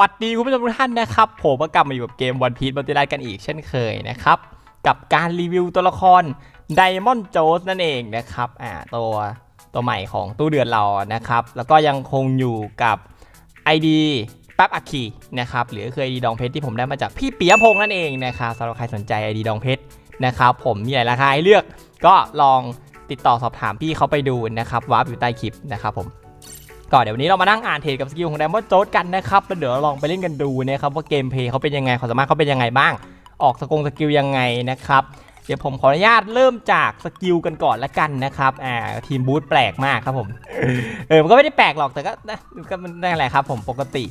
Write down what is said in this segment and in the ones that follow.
วัสดีคุณผู้ชมทุกท่านนะครับผมก็กลับมาอยู่กับเกมวันพี e บัลติไลกันอีกเช่นเคยนะครับ กับการรีวิวตัวละครไดมอน d ์โจสนั่นเองนะครับอ่าตัวตัวใหม่ของตู้เดือนเรานะครับ แล้วก็ยังคงอยู่กับ ID แป๊บอัคคีนะครับหรือเคือ ID ดองเพชรที่ผมได้มาจากพี่เปียพงษ์นั่นเองนะครับสำหรับใครสนใจ ID ดองเพชรนะครับผมมีหลายราคาให้เลือกก็ลองติดต่อสอบถามพี่เขาไปดูนะครับวาร์ปอยู่ใต้คลิปนะครับผม ก็เดี๋ยววันนี้เรามานั่งอ่านเทรดกับสกิลของ Diamond j o กันนะครับแล้วเดี๋ยวเราลองไปเล่นกันดูนะครับว่าเกมเพลย์เขาเป็นยังไงความสามารถเขาเป็นยังไงบ้าง ออกสกงสกิลยังไงนะครับเดี๋ยวผมขออนุญาตเริ่มจากสกิลกันก่อนละกันนะครับอ่าทีมบูธแปลกมากครับผมเออมันก็ไม่ได้แปลกหรอกแต่ก็นะก็มันนั่นแหละครับผมปกติ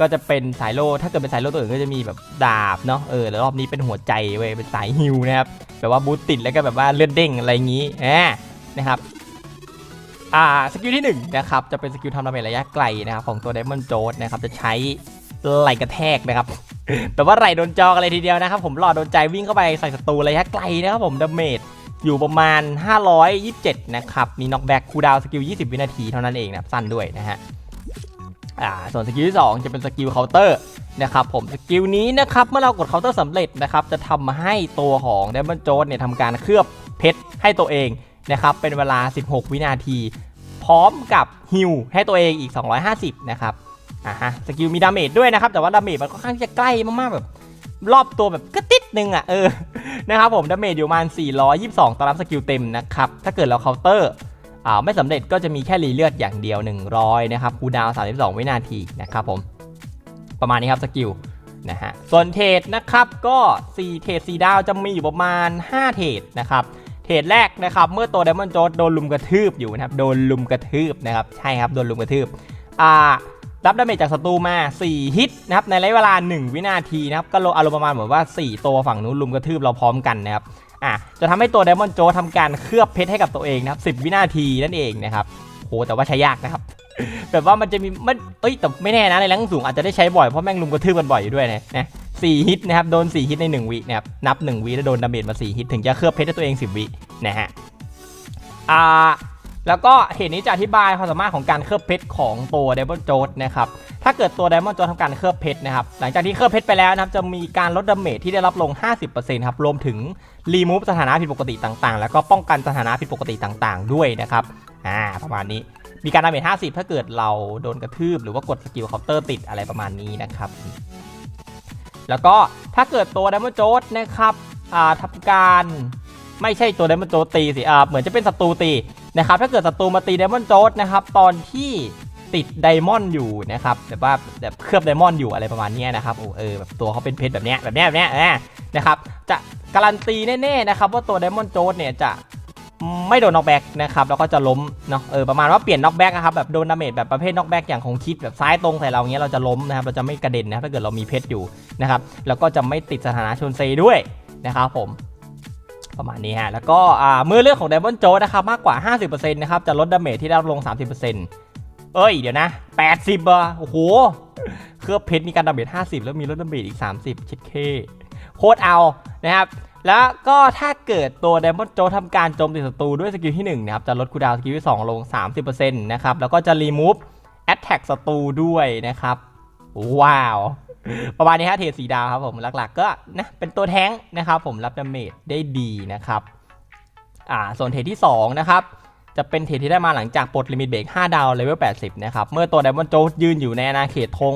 ก็จะเป็นสายโล่ถ้าเกิดเป็นสายโล่ตัวอื่นก็จะมีแบบดาบเนาะเออแล้วรอบนี้เป็นหัวใจเว้ยเป็นสายฮิวนะครับแบบว่าบูธติดแล้วก็แบบว่าเลือดเด้งอะไรอย่างงี้แหมนะครับ อ่าสกิลที่1นะครับจะเป็นสกิลทำดาเมจระยะไกลนะครับของตัว Diamond j o นะครับจะใช้ไหลกระแทกนะครับแบบว่าไหลโดนจอกันเลยทีเดียวนะครับผมหลอดโดนใจวิ่งเข้าไปใส่ศัตรูระยะไกลนะครับผมดาเมจอยู่ประมาณ 527 นะครับ มีน็อกแบ็กคูดาวสกิล 20 วินาทีเท่านั้นเองนะสั้นด้วยนะฮะอ่าส่วนสกิลที่ 2 จะเป็นสกิลเคาน์เตอร์นะครับผมสกิลนี้นะครับเมื่อเรากดเคาน์เตอร์สำเร็จนะครับจะทำให้ตัวของ Diamond j o เนี่ยทำการเคลือบเพชรให้ตัวเอง นะครับเป็นเวลา 16 วินาที พร้อมกับฮิลให้ตัวเองอีก 250 นะครับอ่าฮะสกิลมีดาเมจด้วยนะครับ แต่ว่าดาเมจมันค่อนข้างที่จะใกล้มากๆแบบรอบตัวแบบก็ติดนึงอะเออนะครับผมดาเมจอยู่ประมาณ 422ตอนรับสกิลเต็มนะครับ ถ้าเกิดเราเคาน์เตอร์อ่าไม่สำเร็จก็จะมีแค่รีเลือดอย่างเดียว 100 นะครับคูดาว 32 วินาทีนะครับผมประมาณนี้ครับสกิลนะฮะส่วนเทรดนะครับก็ 4 เทรด4ดาวจะมีอยู่ประมาณ 5 เทรดนะครับ เทรดแรกนะครับเมื่อตัว Diamond j o โดนลุมกระทืบอยู่นะครับโดนลุมกระทืบนะครับใช่ครับโดนลุมกระทืบอ่ารับดาเมจจากศัตรูมา 4 ฮิตนะครับในระยะเวลา 1 วินาทีนะครับก็อารมณ์ประมาณเหมือนว่า 4 ตัวฝั่งนู้นลุมกระทืบเราพร้อมกันนะครับอะจะทำให้ตัว Diamond j o ทำการเคลือบเพชรให้กับตัวเองนะครับ10 วินาทีนั่นเองนะครับโหแต่ว่าใช้ยากนะครับแบบว่ามันจะมีมันเอ้ยแต่ไม่แน่นะในแรงสูงอาจจะได้ใช้บ่อยเพราะแม่งลุมกระทืบกันบ่อยอยู่ด้วยนะนะ สี่ฮิตนะครับโดน4ฮิตใน 1 วินะครับนับ 1 วิแล้วโดนดาเมจมา4ฮิตถึงจะเคลือบเพชรให้ตัวเอง 10 วินะฮะอ่าแล้วก็เหตุนี้จะอธิบายความสามารถของการเคลือบเพชรของตัวเด m o n โจ d นะครับถ้าเกิดตัว d ดมอนโจ d ทำการเคลือบเพชรนะครับหลังจากที่เคลือบเพชรไปแล้วนะครับจะมีการลดดาเมจที่ได้รับลง 50%ครับรวมถึงรีมูฟสถานะผิดปกติต่างๆ แล้วก็ป้องกันสถานะผิดปกติต่าง ๆ ด้วยนะครับอ่าประมาณนี้มีการดาเมจ50 ถ้าเกิดเราโดนกระทืบหรือว่ากดสกิลเคาน์เตอร์ติดอะไรประมาณนี้นะครับ แล้วก็ถ้าเกิดตัวไดมอนโจดนะครับอ่าทำการไม่ใช่ตัวไดมอนโจดตีสิอ่าเหมือนจะเป็นศัตรูตีนะครับถ้าเกิดศัตรูมาตีไดมอนโจดนะครับตอนที่ติดไดมอนด์อยู่นะครับแบบว่าแบบเคลือบไดมอนด์อยู่อะไรประมาณนี้นะครับโอ้เออแบบตัวเขาเป็นเพชรแบบเนี้ยแบบเนี้ยแบบเนี้ยนะครับจะการันตีแน่ๆนะครับว่าตัวไดมอนโจดเนี่ยจะ ไม่โดนน็อกแบ็กนะครับแล้วก็จะล้มเนาะเออประมาณว่าเปลี่ยนน็อกแบ็กนะครับแบบโดนดาเมจแบบประเภทน็อกแบ็กอย่างคงคิดแบบซ้ายตรงใส่เราเงี้ยเราจะล้มนะครับเราจะไม่กระเด็นนะครับถ้าเกิดเรามีเพชรอยู่นะครับแล้วก็จะไม่ติดสถานะชนเซด้วยนะครับผมประมาณนี้ฮะ แล้วก็อ่าเมื่อเลือดของ d ดมอนโจนะครับมากกว่า 50%นะครับ จะลดดาเมจที่ได้รับลง 30%เอ้ย เดี๋ยวนะ 80อะโอ้โห เครือบเพชรมีการดาเมจ50 แล้วมีลดดาเมจอีก 30ชิดเคโคตรเอานะครับ แล้วก็ถ้าเกิดตัว Diamond j o ทำการโจมตีศัตรูด้วยสกิลที่1นะครับจะลดคูดาวสกิลที่ 2 ลง 30%นะครับแล้วก็จะ remove attack ศัตรูด้วยนะครับว้าว ประมาณนี้ฮะเทรดสีดาวครับผมหลักๆ ก็นะเป็นตัวแท้งนะครับผมรับดาเมจได้ดีนะครับอ่าส่วนเทรดที่ 2 นะครับจะเป็นเทรดที่ได้มาหลังจากปลดลิมิตเบรก5ดาวเลเวล80 นะครับ เมื่อตัว Diamond j o ยืนอยู่ในอาณาเขตธง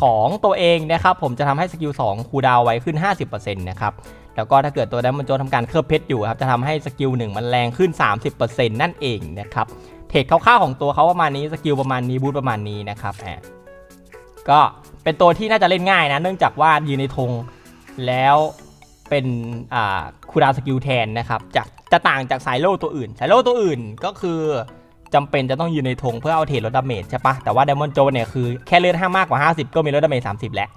ของตัวเองนะครับ ผมจะทำให้สกิล2คูดาวไว้ขึ้น 50%นะครับ แล้วก็ถ้าเกิดตัวไดมอนโจทำการเคลือบเพชรอยู่ครับจะทำให้สกิลหนึ่งมันแรงขึ้น 30%นั่นเองนะครับเทรดคร่าวๆของตัวเขาประมาณนี้สกิลประมาณนี้บูทประมาณนี้นะครับแอบก็เป็นตัวที่น่าจะเล่นง่ายนะ เนื่องจากว่ายืนในธงแล้วเป็นอ่าคูดาวสกิลแทนนะครับจากจะต่างจากสายโล่ตัวอื่น สายโล่ตัวอื่นก็คือจำเป็นจะต้องยืนในธงเพื่อเอาเทรดลดดาเมจใช่ปะแต่ว่าไดมอนโจเนี่ยคือแค่เลือดห้ามากกว่า 50 ก็มีลดดาเมจ30 แล้ว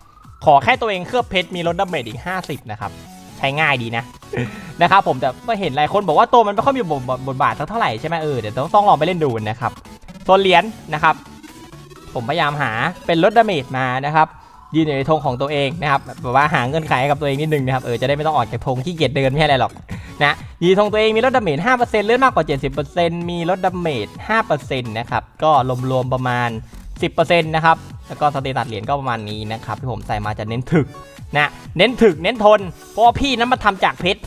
ขอแค่ตัวเองเคลือบเพชรมีลดดาเมจอีก 50 นะครับ ใช้ง่ายดีนะนะครับผมแต่ก็เห็นหลายคนบอกว่าตัวมันไม่ค่อยมีบทบาทบาทสักเท่าไหร่ใช่ไหมเออเดี๋ยวต้องต้องลองไปเล่นดูนะครับส่วนเหรียญนะครับ ผมพยายามหาเป็นลดดาเมจมานะครับยืนอยู่ในธงของตัวเองนะครับแบบว่าหาเงื่อนไขกับตัวเองนิดนึงนะครับเออจะได้ไม่ต้องออกจากธงขี้เกียจเดินไม่ใช่อะไรหรอกนะยืนธงตัวเองมีลดดาเมจ5%เลื่อนมากกว่า 70%มีลดดาเมจ5%นะครับก็รวมๆประมาณ 10%นะครับแล้วก็สเตตัสเหรียญก็ประมาณนี้นะครับที่ผมใส่มาจะเน้นถึก นะเน้นถึกเน้นทน เพราะว่าพี่นั้นมาทำจากเพชร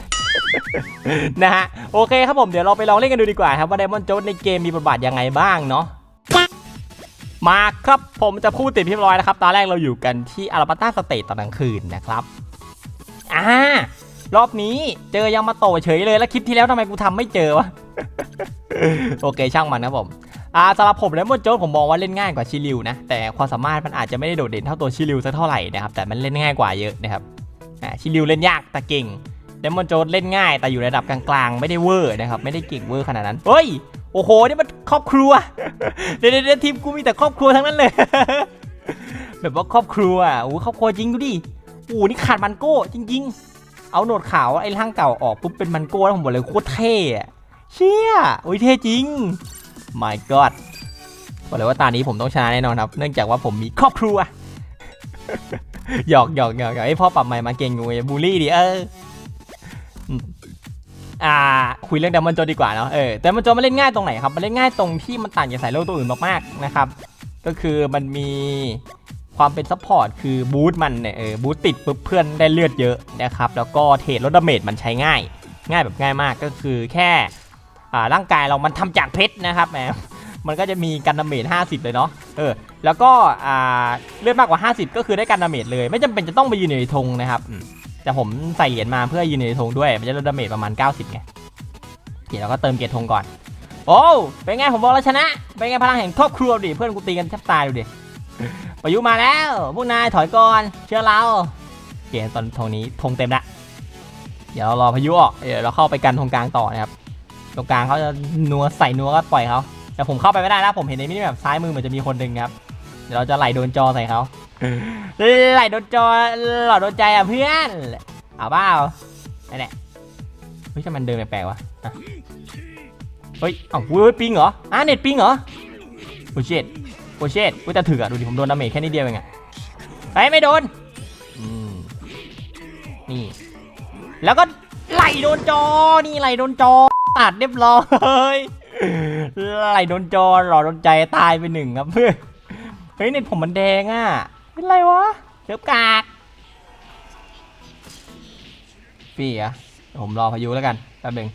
นะฮะโอเคครับผมเดี๋ยวเราไปลองเล่นกันดูดีกว่าครับว่าไดมอนด์โจในเกมมีบทบาทยังไงบ้างเนาะมาครับผมจะพูดติดพี่ร้อยนะครับตอนแรกเราอยู่กันที่อาราบัต้าสเตทตอนกลางคืนนะครับอ่ารอบนี้เจอยามาโตเฉยเลยแล้วคลิปที่แล้วทำไมกูทำไม่เจอวะ โอเคช่างมันนะผมอ่าสำหรับผมแล้วมอนโจนผมมองว่าเล่นง่ายกว่าชิลิวนะ แต่ความสามารถมันอาจจะไม่ได้โดดเด่นเท่าตัวชิลิวสักเท่าไหร่นะครับแต่มันเล่นง่ายกว่าเยอะนะครับอ่าชิลิวเล่นยากแต่เก่งเดมอนโจนเล่นง่ายแต่อยู่ระดับกลางๆ ไม่ได้เวอร์นะครับไม่ได้เก่งเวอร์ขนาดนั้นเฮ้ยโอ้โหนี่มันครอบครัวเดี๋ยวเดทีมกูมีแต่ครอบครัวทั้งนั้นเลย แบบว่าครอบครัวโอ้ครอบครัวจริงดูดิโอ้นี่ขาดมันโก้จริง ๆ เอาโหนดขาวไอ้ร่างเก่าออกปุ๊บเป็นมันโก้แล้วผมบอกเลยโคตรเท่ เชี่ยโอ้ยเท่จริง my god บอกเลยว่าตานี้ผมต้องชนะแน่นอนครับ เนื่องจากว่าผมมีครอบครัว หยอกหยอกหยอกหยอกไอ้พ่อปรับใหม่มาเก่งงูบูลลี่ดิเอออ่าคุยเรื่องดัมเบิลโจดีกว่าเนาะเออแต่มันโจมันเล่นง่ายตรงไหนครับ มันเล่นง่ายตรงที่มันต่างจากสายโลกตัวอื่นมากๆนะครับ ก็คือมันมีความเป็นซัพพอร์ตคือบูทมันเนี่ยเออบูทติดปุ๊บเพื่อนได้เลือดเยอะนะครับ แล้วก็เทรดลดดาเมจมันใช้ง่าย ง่ายแบบง่ายมากก็คือแค่ ร่างกายเรามันทำจากเพชรนะครับแหมมันก็จะมีกันดาเมจ50 เลยเนาะเออแล้วก็เลือดมากกว่า 50 ก็คือได้กันดาเมจเลย ไม่จำเป็นจะต้องไปยืนอยู่ในธงนะครับแต่ผมใส่เหรียญมาเพื่อยืนในธงด้วยมันจะลดดาเมจประมาณ 90ไงเดี๋ยวเราก็เติมเกียรติธงก่อน โอ้เป็นไงผมบอกแล้วชนะ เป็นไงพลังแห่งครอบครัวดิเพื่อนกูตีกันแทบตายดูดิประยุมาแล้วพวกนายถอยก่อนเชื่อเราเกียรติตอนธงนี้ธงเต็มละเดี๋ยวเรารอพายุออกเดี๋ยวเราเข้าไปกันธงกลางต่อนะครับ ตรงกลางเขาจะนัวใส่นัวก็ปล่อยเขาแต่ผมเข้าไปไม่ได้นะผมเห็นในมินิแบบซ้ายมือเหมือนจะมีคนหนึ่งครับเดี๋ยวเราจะไหลโดนจอใส่เขาไหลโดนจอหลอดโดนใจอะเพื่อนเอาเปล่าไอ้เนี่ยเฮ้ยทำไมมันเดินแปลกๆวะเฮ้ยเอ้าเฮ้ยปิงเหรออะเน็ตปิงเหรอโอเชดโอเชดกูจะถืออะดูดิผมโดนดาเมจแค่นิดเดียวเองอะไปไม่โดนนี่ แล้วก็ไหลโดนจอ นี่ไหลโดนจอ ตัดเรียบร้อยไหลโดนจอหลอดโดนใจตายไปหนึ่งครับเพื่อนเฮ้ยเน็ตผมมันแดงอะเป็นไรวะเกือบกากพี่อะผมรอพายุแล้วกันแป๊บหนึง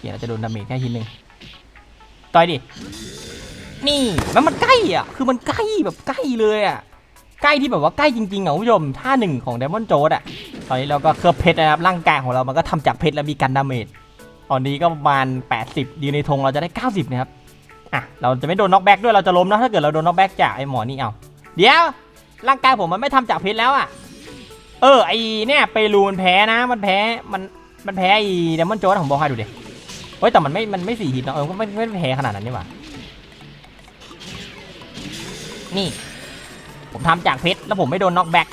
เดี๋ยวเราจะโดนดาเมจแค่ทีหนึ่งต่อยดิ นี่แล้วมันใกล้อะ คือมันใกล้แบบใกล้เลยอะ ใกล้ที่แบบว่าใกล้จริงๆอะคุณผู้ชม ท่าหนึ่งของ Diamond j o อะ ตอนนี้เราก็เคลือบเพชรนะครับ ร่างกายของเรามันก็ทำจากเพชรแล้วมีกันดาเมจ ตอนนี้ก็ประมาณ 80ยืนในธงเราจะได้ 90 นะครับ อะ เราจะไม่โดนน็อกแบ็กด้วย เราจะล้มนะ ถ้าเกิดเราโดนน็อกแบ็กจากไอ้หมอนี่เอา เดี๋ยว ร่างกายผมมันไม่ทำจากเพชรแล้วอะ เออ ไอเนี่ยเปรูนแพ้นะ มันแพ้ มัน มันแพ้ไอ้เดมอนโจผมบอกให้ดูดิเฮ้ย แต่มันไม่ มันไม่สี่ฮิตเนอะเออไม่ไม่ไม่แพ้ขนาดนั้นนี่หว่า นี่ ผมทำจากเพชรแล้วผมไม่โดนน็อกแบ็ก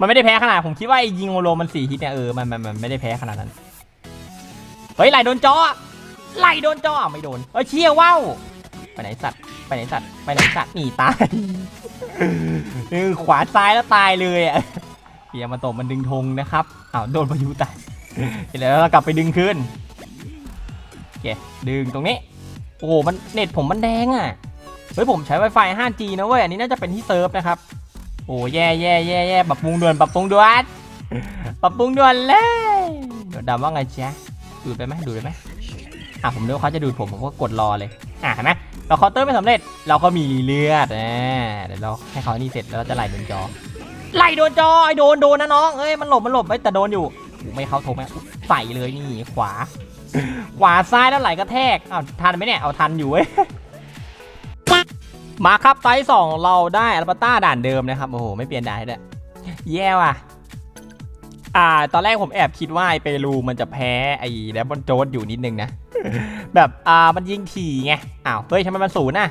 มันไม่ได้แพ้ขนาด ผมคิดว่าไอ้ยิงโอโลมันสี่ฮิตเนี่ยเออ มันมันมันไม่ได้แพ้ขนาดนั้น เฮ้ยไหลโดนจอไหลโดนจอไม่โดนเฮ้ยเชี่ยว้าวไปไหนสัตว์ไปไหนสัตว์ไปไหนสัตว์หนีตายเออขวาซ้ายแล้วตายเลยอะเพียมาตะมันดึงธงนะครับอ้าวโดนพายุตายเดี๋ยวเรากลับไปดึงคืนโอเคดึงตรงนี้โอ้โหมันเน็ตผมมันแดงอะเฮ้ยผมใช้ Wi-Fi 5G นะเว้ยอันนี้น่าจะเป็นที่เซิร์ฟนะครับโอ้แย่แย่แย่แย่ปรับปรุงด่วนปรับปรุงด่วนปรับปรุงด่วนเลยดี๋ยวดำว่าไงจ๊ะ ดูดไปไหมดูดไปไหมอะผมนึกว่าเขาจะดูดผมผมก็กดรอเลย อะเห็นไหมเราเคาน์เตอร์ไม่สำเร็จ เราก็มีเลือดอ่าเดี๋ยวเราให้เขานี่เสร็จแล้วเราจะไหลโดนจอไหลโดนจอไอ้โดนโดนนะน้องเอ้ยมันหลบมันหลบไอ้แต่โดนอยู่ไม่เข้าทรไหมใส่เลยนี่ขวา ขวาซ้ายแล้วไหลกระแทกอ้าวทันไหมเนี่ยเอาทันอยู่เว้ยมาครับไฟสองเราได้อัลปาต้าด่านเดิมนะครับโอ้โหไม่เปลี่ยนด่านให้ด้วยแย่ว่ะ อ่า ตอนแรกผมแอบคิดว่าไอเปรูมันจะแพ้ไอ้แดมบอนโจดอยู่นิดนึงนะ แบบอ่ามันยิงถี่ไง อ้าว เฮ้ยทำไมมันศูนย์น่ะ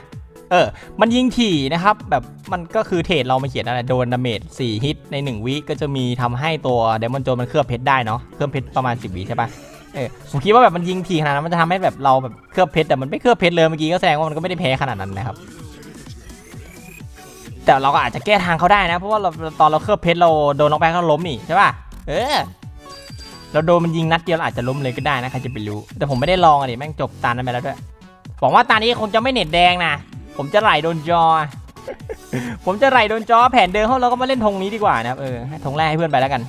เออ มันยิงถี่นะครับ แบบมันก็คือเทรดเรามาเขียนอะไรโดนดาเมจ4ฮิตใน 1 วิก็จะมีทำให้ตัวเดมอนโจมันเคลือบเพชรได้เนาะ เคลือบเพชรประมาณ 10 วิใช่ปะเออ ผมคิดว่าแบบมันยิงถี่ขนาดนั้นมันจะทำให้แบบเราแบบเคลือบเพชรแต่มันไม่เคลือบเพชรเลยเมื่อกี้ก็แสดงว่ามันก็ไม่ได้แพ้ขนาดนั้นนะครับแต่เราก็อาจจะแก้ทางเขาได้นะ เพราะว่าเราตอนเราเคลือบเพชรเราโดนน็อกแบ็กเราล้มนี่ใช่ป่ะ เออเราโดนมันยิงนัดเดียวอาจจะล้มเลยก็ได้นะใครจะไปรู้ แต่ผมไม่ได้ลองอะดิแม่งจบตานั้นไปแล้วด้วยหวังว่าตานี้คงจะไม่เน็ตแดงนะผมจะไหลโดนจอ ผมจะไหลโดนจอแผนเดิมเขาเราก็มาเล่นธงนี้ดีกว่านะครับเออให้ธงแรกให้เพื่อนไปแล้วกัน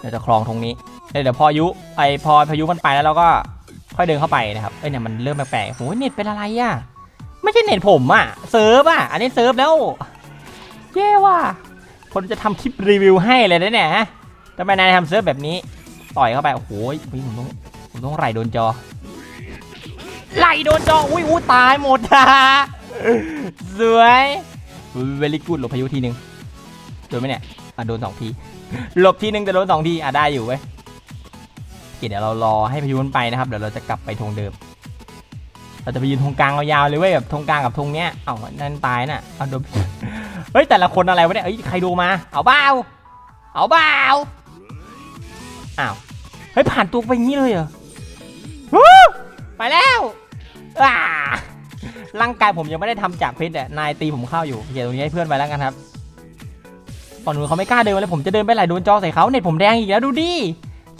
เดี๋ยวจะคลองธงนี้เดี๋ยวพอยุไอพอพายุมันไปแล้วเราก็ค่อยเดินเข้าไปนะครับเอ้ยเนี่ยมันเริ่มแปลกๆโอ้ยเน็ตเป็นอะไรอะไม่ใช่เน็ตผมอะเซิร์ฟอะอันนี้เซิร์ฟแล้วแย่ว่ะ คนจะทำคลิปรีวิวให้เลยนะเนี่ยฮะทำไมนายทำเซิร์ฟแบบนี้ ต่อยเข้าไป โอ้โหอุ๊ยผมต้องผมต้องไหลโดนจอ ไหลโดนจอ อุ้ยอุ้ตายหมดอะสวยเวลิกูดหลบพายุทีหนึ่งโดนไหมเนี่ยอะโดนสองที หลบทีหนึ่งแต่โดนสองที อะได้อยู่เว้ยเคเดี๋ยวเรารอให้พายุมันไปนะครับ เดี๋ยวเราจะกลับไปธงเดิมเราจะไปยืนธงกลางยาวๆเลยเว้ยแบบธงกลางกับธงเนี้ย เอ้านั่นตายน่ะ เอาโดน เฮ้ยแต่ละคนอะไรวะเนี่ยเฮ้ยใครดูมา เอาเบ้าเอาเบ้าอ้าวเฮ้ยผ่านตัวไปงี้เลยเหรอไปแล้วอ่าร่างกายผมยังไม่ได้ทำจากพิษเนี่ยนายตีผมเข้าอยู่เขียนตรงนี้ให้เพื่อนไปแล้วกันครับตอนหนูเขาไม่กล้าเดินเลยผมจะเดินไปไหลโดนจอใส่เขาเน็ตผมแดงอีกแล้วดูดิ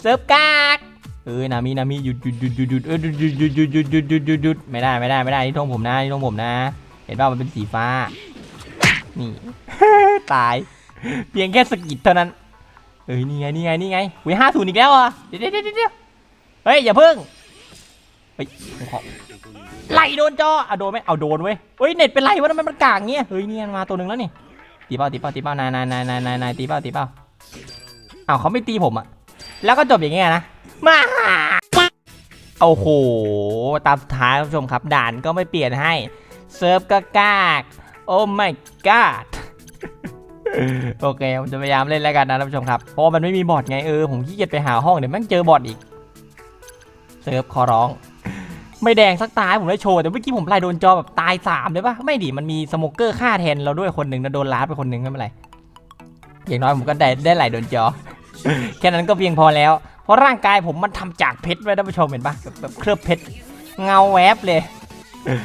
เซิร์ฟกากเออนามีนามีหยุดหยุดหยุดหยุดหยุดเออหยุดหยุดหยุดหยุดหยุดหยุดหยุดไม่ได้ไม่ได้ไม่ได้นี่ทงผมนะนี่ทงผมนะ เห็นป่ามันเป็นสีฟ้า นี่ ตาย เพียงแค่สกิดเท่านั้น เอ้ยนี่ไงนี่ไงนี่ไงวิห้าศูนย์อีกแล้วอะเดี๋ยวเดี๋ยวเดี๋ยวเฮ้ยอย่าเพิ่งเฮ้ยขอไหลโดนจออะโดนไหมเอาโดนเว้ยเฮ้ยเน็ตเป็นไรวะทำไมมันกากเงี้ยเฮ้ยนี่มันมาตัวหนึ่งแล้วนี่ตีเป้าตีเป้าตีเป้านายนายนายนายนายนายตีเป้าตีเป้าอ้าวเขาไม่ตีผมอะแล้วก็จบอย่างเงี้ยนะมาโอ้โหตามสุดท้ายคุณผู้ชมครับด่านก็ไม่เปลี่ยนให้เซิร์ฟก็กาก โอ้ my god โอเคผมจะพยายามเล่นแล้วกันนะท่านผู้ชมครับ เพราะว่ามันไม่มีบอทไงเออผมขี้เกียจไปหาห้องเดี๋ยวแม่งเจอบอทอีกเซิร์ฟขอร้อง ไม่แดงสักตายผมได้โชว์แต่เมื่อกี้ผมไล่โดนจอแบบตายสามเลยปะไม่ดิมันมีสโมเกอร์ฆ่าแทนเราด้วยคนหนึ่งนะโดนลาดไปคนหนึ่งไม่เป็นไรอย่างน้อยผมก็ได้ได้ไหลโดนจอ แค่นั้นก็เพียงพอแล้ว เพราะร่างกายผมมันทำจากเพชรไว้ท่านผู้ชมเห็นปะแบบแบบเคลือบเพชรเงาแวบเลยเอ่อ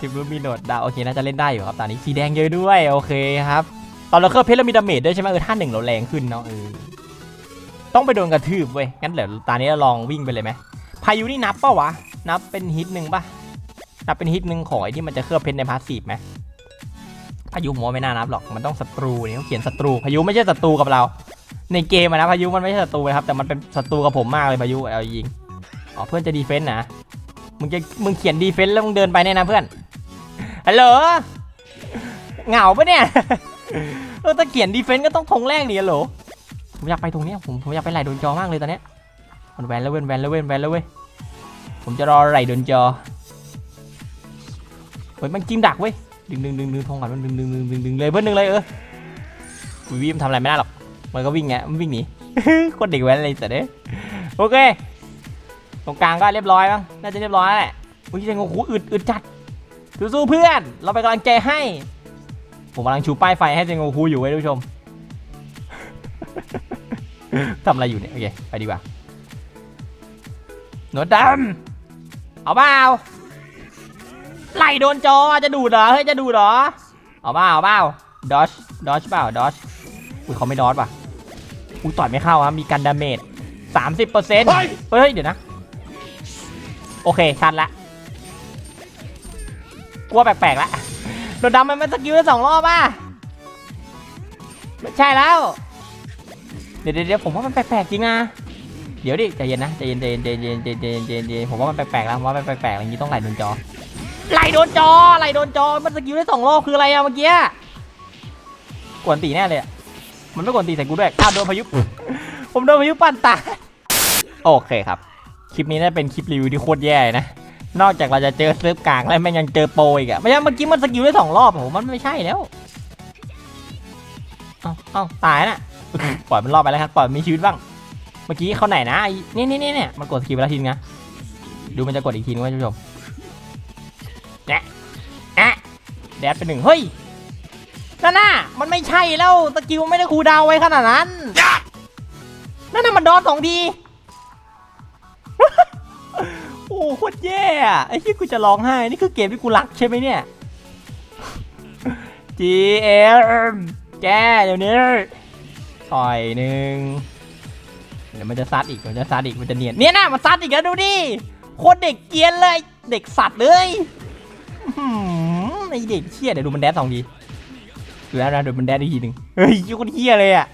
ทีมรู้มีโหนดดาวโอเคน่าจะเล่นได้อยู่ครับตอนนี้สีแดงเยอะด้วยโอเคครับตอนเราเคลื่อบเพชรเรามีดาเมจด้วยใช่ไหมเออท่าหนึ่งเราแรงขึ้นเนาะเออต้องไปโดนกระทืบเว้ยงั้นเดี๋ยวตอนนี้เราลองวิ่งไปเลยไหมพายุนี่นับป่ะวะนับเป็นฮิตหนึ่งป่ะนับเป็นฮิตหนึ่งของไอ้ที่มันจะเคลือบเพชรในพาสซีฟไหมพายุผมว่าไม่น่านับหรอกมันต้องศัตรูเนี่ยเขาเขียนศัตรูพายุไม่ใช่ศัตรูกับเรา ในเกมนะพายุมันไม่ใช่ศัตรูนะครับแต่มันเป็นศัตรูกับผมมากเลยพายุเอายิงอ๋อเพื่อนจะดีเฟนต์นะ มึงจะมึงเขียนดีเฟนต์แล้วมึงเดินไปเนี่ยนะเพื่อนฮัลโหลเหงาปะเนี่ยเออถ้าเขียนดีเฟนต์ก็ต้องธงแรกดิฮัลโหลผมอยากไปตรงเนี้ยผมผมอยากไปไหลโดนจอมากเลยตอนเนี้ยมันแวนแล้วเว้นแวนแล้วเว้นแวนแล้วเว้ยผมจะรอไหลโดนจอเฮ้ยมันจิ้มดักเว้ยดึงดึงดึงดึงธงก่อนมันดึงดึงดึงดึงดึงเลยเพื่อนดึงเลยเออวิวีมทำอะไรไม่ได้หรอกมันก็วิ่งไงมันวิ่งหนีคนเด็กแว้นอะไรแต่เด้โอเค ตรงกลางก็เรียบร้อยมั้งน่าจะเรียบร้อยแล้วแหละอุ้ยเซงโงคูอึดอึดจัดสู้ๆเพื่อน เราไปนกำลังใจให้ ผมกำลังชูป้ายไฟให้เซงโงคูอยู่ไว้ท่านผู้ชมทำอะไรอยู่เนี่ยโอเคไปดีกว่าหนวดดำเอาเปล่าไหลโดนจอจะดูดเหรอเฮ้ยจะดูดเหรอเอาเปล่าเอาเปล่าดอชดอชเปล่าดอชอุ้ยเขาไม่ดอชป่ะอุ้ยต่อยไม่เข้าครับมีกันดาเมจสามสิบเปอร์เซ็นต์เฮ้ยเดี๋ยวนะ โอเคชัดละกลัวแปลกๆละโดนดำมันมันสกิลได้สองรอบป่ะไม่ใช่แล้ว เดี๋ยวเดี๋ยวผมว่ามันแปลกๆจริงนะเดี๋ยวดิใจเย็นนะใจเย็นใจเย็นใจเย็นใจเย็นใจเย็นผมว่ามันแปลกๆแล้วผมว่ามันแปลกๆอย่างนี้ต้องไหลโดนจอไหลโดนจอไหลโดนจอมันสกิลได้สองรอบคืออะไรอะเมื่อกี้กวนตีแน่เลยมันไม่กวนตีใส่กูด้วยอ้าวโดนพายุผมโดนพายุปั่นตาโอเคครับ ลิปนี้น่าเป็นคลิปรีวิวที่โคตรแย่นะ นอกจากเราจะเจอเซิร์ฟกลางแล้วแม่งยังเจอโปรอีกอะไม่ใช่เมื่อกี้มันสกิลได้สองรอบผมมันไม่ใช่แล้วเอ้าเอ้าตายน่ะปล่อยมันรอดไปแล้วครับปล่อยมันมีชีวิตบ้าง เมื่อกี้เขาไหนนะไอ้นี่นี่นี่เนี่ยมันกดสกิลไปแล้วทีนึงนะดูมันจะกดอีกทีนึงว่าท่านผู้ชมแนะแอะแดดไปหนึ่งเฮ้ยนั่นน่ะมันไม่ใช่แล้วสกิลไม่ได้คูลดาวน์ไว้ขนาดนั้นนั่นน่ะมันโดนสองที โอ้โคตรแย่อะไอ้ที่กูจะร้องไห้ นี่คือเกมที่กูรักใช่ไหมเนี่ย GM แกเดี๋ยวนี้ต่อยหนึ่งเดี๋ยวมันจะซัดอีกมันจะซัดอีกมันจะเนียนเนี่ยนะมันซัดอีกแล้วดูดิโคตรเด็กเกียนเลย เด็กสัตว์เลยหืมไอเด็กเชี่ยเดี๋ยวดูมันแดนสองทีดูแล้วนะเดี๋ยวมันแดนอีกทีหนึ่งเฮ้ยยี่คนเฮียเลยอะ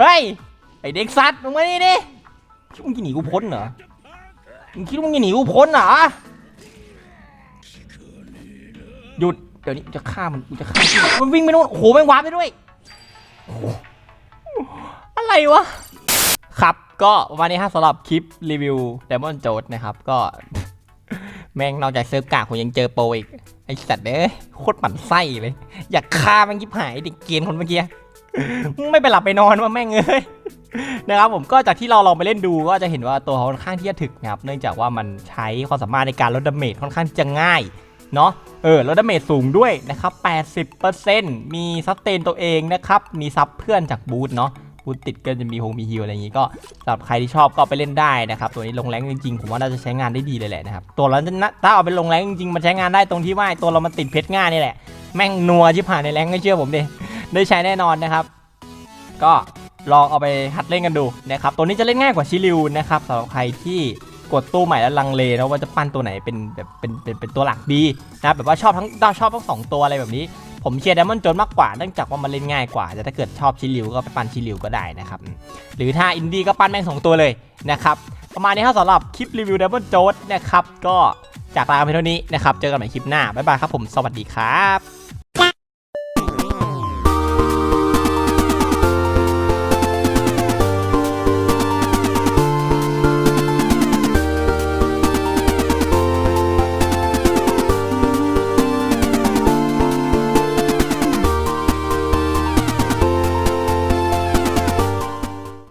เฮ้ยไอเด็กสัตว์มึงมานี่ดิคิดว่มึงจะหนีกูพ้นเหรอ มึงคิดว่ามึงจะหนีกูพ้นเหรอหยุดเดี๋ยวนี้กูจะฆ่ามันกูจะฆ่ามันมันวิ่งไปนู่นโอ้โหแม่งวาร์ปไปด้วยโอ้โหอะไรวะครับก็ประมาณนี้ฮะสำหรับคลิปรีวิว Diamond j o นะครับก็ แม่งนอกจากเซิร์ฟกากผมยังเจอโปรอีก ไอสัตว์เอ้ยโคตรหมั่นไส้เลย อยากฆ่าแม่งยิบหายเด็กเกรียนคนเมื่อกี้ ไม่ไปหลับไปนอนว่าแม่งเอ้ย นะครับผมก็จากที่เราลองไปเล่นดูก็จะเห็นว่าตัวเขาค่อนข้างที่จะถึกนะครับเนื่องจากว่ามันใช้ความสามารถในการลดดาเมจค่อนข้างจะง่ายเนาะเออลดดาเมจสูงด้วยนะครับ 80%มีซับเตนตัวเองนะครับ มีซับเพื่อนจากบูธเนาะบูธติดก็จะมีโฮมีฮิวอะไรอย่างงี้ก็สำหรับใครที่ชอบก็ไปเล่นได้นะครับ ตัวนี้ลงแรงจริงๆ ผมว่าน่าจะใช้งานได้ดีเลยแหละนะครับ ตัวเราจะถ้าเอาไปลงแรงจริงๆมันใช้งานได้ตรงที่ว่าตัวเรามันติดเพชรง่ายนี่แหละ แม่งนัวชิบหายในแรงไม่เชื่อผมดิได้ใช้แน่นอนนะครับ ก็ ลองเอาไปหัดเล่นกันดูนะครับตัวนี้จะเล่นง่ายกว่าชิลิวนะครับสำหรับใครที่กดตู้ใหม่แล้วลังเลนะว่าจะปั้นตัวไหนเป็นแบบเป็นเป็นเป็นตัวหลักดีนะแบบว่าชอบทั้งชอบทั้งสองตัวอะไรแบบนี้ ผมเชียร์ไดมอนด์จนมากกว่าเนื่องจากว่ามันเล่นง่ายกว่าแต่ถ้าเกิดชอบชิลิวก็ไปปั้นชิลิวก็ได้นะครับหรือถ้าอินดี้ก็ปั้นแม่งสองตัวเลยนะครับประมาณนี้ครับสำหรับคลิปรีวิวไดมอนด์โจนนะครับก็จากลาไปเท่านี้นะครับเจอกันใหม่คลิปหน้าบ๊ายบายครับผมสวัสดีครับ